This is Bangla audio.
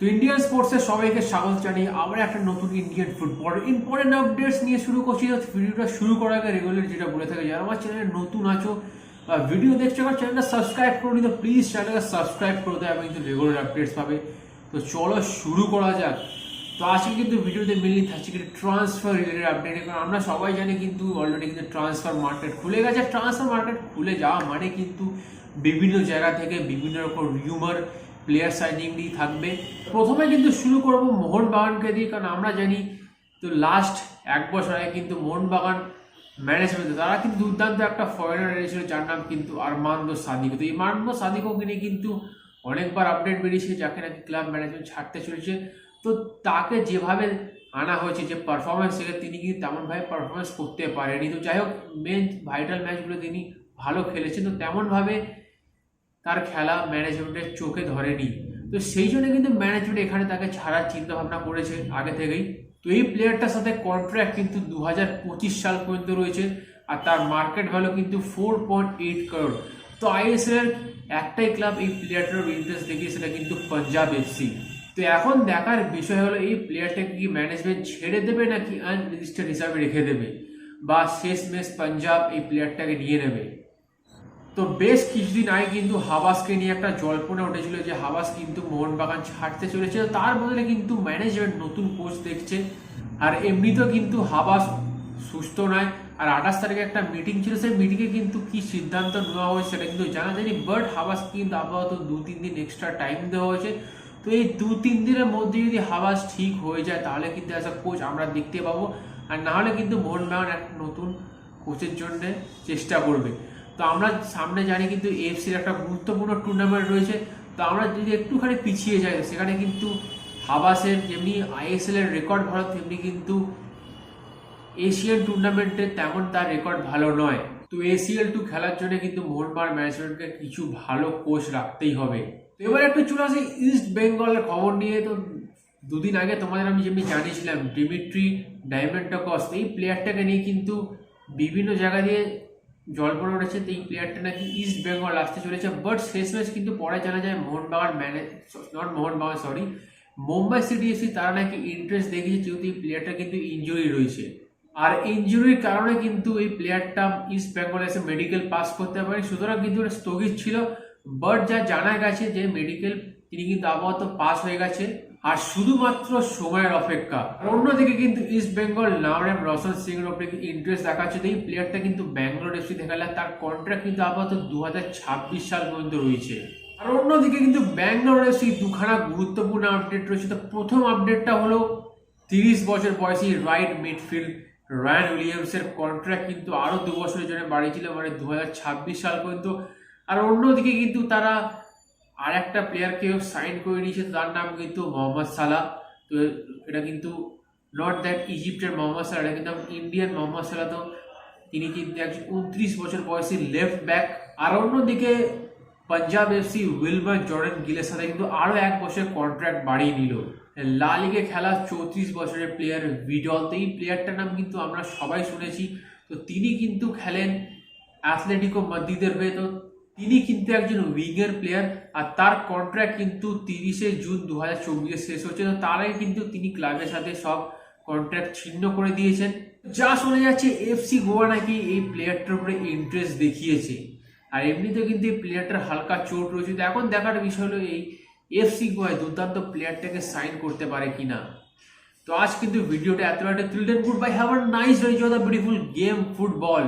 তো ইন্ডিয়ান স্পোর্টসের সবাইকে স্বাগত জানিয়ে আবার একটা নতুন ইন্ডিয়ান ফুটবল ইম্পর্টেন্ট আপডেটস নিয়ে শুরু করছি। ভিডিওটা শুরু করার আগে রেগুলার যেটা বলে থাকে, যারা আমার চ্যানেলে নতুন আছো ভিডিও দেখছ আমার চ্যানেলটা সাবস্ক্রাইব করে নিতে প্লিজ চ্যানেলটা সাবস্ক্রাইব করে দেয় এবং কিন্তু রেগুলার আপডেটস পাবে। তো চলো শুরু করা যাক। তো আজকে কিন্তু ভিডিওতে মেনলি থাকছে কিন্তু ট্রান্সফার রিলেটেড আপডেট কারণ আমরা সবাই জানি কিন্তু অলরেডি কিন্তু ট্রান্সফার মার্কেট খুলে গেছে। ট্রান্সফার মার্কেট খুলে যাওয়া মানে কিন্তু বিভিন্ন জায়গা থেকে বিভিন্ন রকম রিউমার প্লেয়ার সাইনিং দিয়ে থাকবে। প্রথমে কিন্তু শুরু করব মোহনবাগানকে দিয়ে, কারণ আমরা জানি তো লাস্ট এক বছর আগে কিন্তু মোহনবাগান ম্যানেজমেন্ট তারা কিন্তু দুর্দান্ত একটা ফরেনার এনেছিল, যার নাম কিন্তু আরমান্দো সাদিকো। তো এই আরমান্দো সাদিকোকে নিয়ে কিন্তু অনেকবার আপডেট বেরিয়েছে, যাকে নাকি ক্লাব ম্যানেজমেন্ট ছাড়তে চলেছে। তো তাকে যেভাবে আনা হয়েছে, যে পারফরমেন্স থেকে তিনি কিন্তু তেমনভাবে পারফরমেন্স করতে পারেনি। তো যাই হোক মেন ভাইটাল ম্যাচগুলো তিনি ভালো খেলেছেন। তো তেমনভাবে তার খেলা ম্যানেজমেন্টের চোখে ধরেনি। তো সেই জন্য কিন্তু ম্যানেজমেন্ট এখানে তাকে ছাড়ার চিন্তা ভাবনা করেছে আগে থেকেই। তো এই প্লেয়ারটার সাথে কন্ট্রাক্ট কিন্তু দু হাজার পঁচিশ সাল পর্যন্ত রয়েছে আর তার মার্কেট ভ্যালু কিন্তু ফোর পয়েন্ট এইট করোড় তো আইএসএল একটাই ক্লাব এই প্লেয়ারটার ইন্টারেস্ট দেখিয়ে সেটা কিন্তু পাঞ্জাব এফসি তো এখন দেখার বিষয় হলো এই প্লেয়ারটাকে কি ম্যানেজমেন্ট ছেড়ে দেবে নাকি আনরেজিস্টার্ড হিসাবে রেখে দেবে? বা শেষ মেশ পাঞ্জাব এই প্লেয়ারটাকে নিয়ে নেবে? তো বেশ কিছুদিন আগে কিন্তু হাবাসকে নিয়ে একটা জল্পনা উঠেছিল যে হাবাস কিন্তু মোহনবাগান ছাড়তে চলেছে। তার বদলে কিন্তু ম্যানেজমেন্ট নতুন কোচ দেখছে আর এমনিতেও কিন্তু হাবাস সুস্থ নয়। আর আঠাশ তারিখে একটা মিটিং ছিল, সেই মিটিংয়ে কিন্তু কি সিদ্ধান্ত নেওয়া হয়েছে সেটা কিন্তু জানা যায়নি। বাট হাবাস কিন্তু আপাতত দু তিন দিন এক্সট্রা টাইম দেওয়া হয়েছে। তো এই দু তিন দিনের মধ্যে যদি হাবাস ঠিক হয়ে যায়, তাহলে কিন্তু অ্যাজ কোচ আমরা দেখতে পাবো। আর না হলে কিন্তু মোহনবাগান একটা নতুন কোচের জন্য চেষ্টা করবে। তো আমরা সামনে জানি কিন্তু এফসির একটা গুরুত্বপূর্ণ টুর্নামেন্ট রয়েছে। তো আমরা যদি একটুখানি পিছিয়ে যাই, সেখানে কিন্তু হাবাসের যেমনি আইএসএল এর রেকর্ড ভালো, তেমনি কিন্তু এশিয়ান টুর্নামেন্টে তেমন তার রেকর্ড ভালো নয়। তো এসিএল টু খেলার জন্য কিন্তু মোহনবাগান ম্যানেজমেন্টকে কিছু ভালো কোচ রাখতেই হবে। তো এবার একটু চলে আসি ইস্ট বেঙ্গলের খবর নিয়ে। তো দুদিন আগে তোমাদের আমি যেমনি জানিয়েছিলাম ডিমিট্রি ডায়মন্ডকস এই প্লেয়ারটাকে নিয়ে কিন্তু বিভিন্ন জায়গা দিয়ে জল্পনা উঠেছে, তো এই প্লেয়ারটা নাকি ইস্ট বেঙ্গল আসতে চলেছে বাট শেষ ম্যাচ কিন্তু পরে জানা যায় Mohun Bagan manage not Mohun Bagan sorry Mumbai city FC তারা নাকি ইন্টারেস্ট দেখিয়েছে, যেহেতু এই প্লেয়ারটা কিন্তু ইঞ্জুরি রয়েছে। আর ইঞ্জুরির কারণে কিন্তু এই প্লেয়ারটা ইস্ট বেঙ্গল এসে মেডিকেল পাস করতে পারে সুতরাং কিন্তু স্থগিত ছিল বাট যা জানা গেছে যে মেডিকেল তিনি কিন্তু আপাতত পাস হয়ে গেছে। আর শুধুমাত্র সময়ের অপেক্ষা। অন্যদিকে কিন্তু ইস্ট বেঙ্গল নাওরেম রোশন সিং এর উপরে ইন্টারেস্ট দেখাচ্ছে। এই প্লেয়ারটা কিন্তু ব্যাঙ্গালোর এফসি দেখালে তার কন্ট্রাক্ট কিন্তু আপাতত দু হাজার ছাব্বিশ সাল পর্যন্ত রয়েছে। আর অন্যদিকে কিন্তু ব্যাঙ্গালোর এফসি দুখানা গুরুত্বপূর্ণ আপডেট রয়েছে। তো প্রথম আপডেটটা হলো তিরিশ বছর বয়সী রাইট মিডফিল্ড রায়ান উইলিয়ামসের কন্ট্রাক্ট কিন্তু আরও দু বছরের জন্য বাড়িয়েছিল। মানে দু হাজার ছাব্বিশ সাল পর্যন্ত। আর অন্যদিকে কিন্তু তারা আর একটা প্লেয়ারকেও সাইন করে নিয়েছে, তার নাম কিন্তু মোহাম্মদ সালাহ। তো এটা কিন্তু নট দ্যাট ইজিপ্টের মোহাম্মদ সালাহ, এটা কিন্তু ইন্ডিয়ান মোহাম্মদ সালাহ। তো তিনি কিন্তু একশো উনত্রিশ বছর বয়সী লেফট ব্যাক আর অন্যদিকে পাঞ্জাব এফসি উইলবার জর্ডেন গিলের সাথে কিন্তু আরও এক বছর কন্ট্রাক্ট বাড়িয়ে নিল। লা লিগে খেলা চৌত্রিশ বছরের প্লেয়ার ভিডল তো এই প্লেয়ারটার নাম কিন্তু আমরা সবাই শুনেছি। তো তিনি কিন্তু খেলেন অ্যাথলেটিকো মাদ্রিদের হয়ে। তো তিনি কিন্তু একজন উইঙ্গার প্লেয়ার আর তার কন্ট্রাক্ট কিন্তু তিরিশে জুন দু হাজার চব্বিশে শেষ হচ্ছে তো তার আগে কিন্তু তিনি ক্লাবের সাথে সব কন্ট্রাক্ট ছিন্ন করে দিয়েছেন। যা শোনা যাচ্ছে এফসি গোয়া নাকি এই প্লেয়ারটার উপরে ইন্টারেস্ট দেখিয়েছে। আর এমনিতেও কিন্তু এই প্লেয়ারটার হালকা চোট রয়েছে। তো এখন দেখার বিষয় হলো এই এফসি গোয়ায় দুর্দান্ত প্লেয়ারটাকে সাইন করতে পারে কিনা। তো আজ কিন্তু ভিডিওটা এত একটা thrill good bye have a nice enjoy the beautiful game football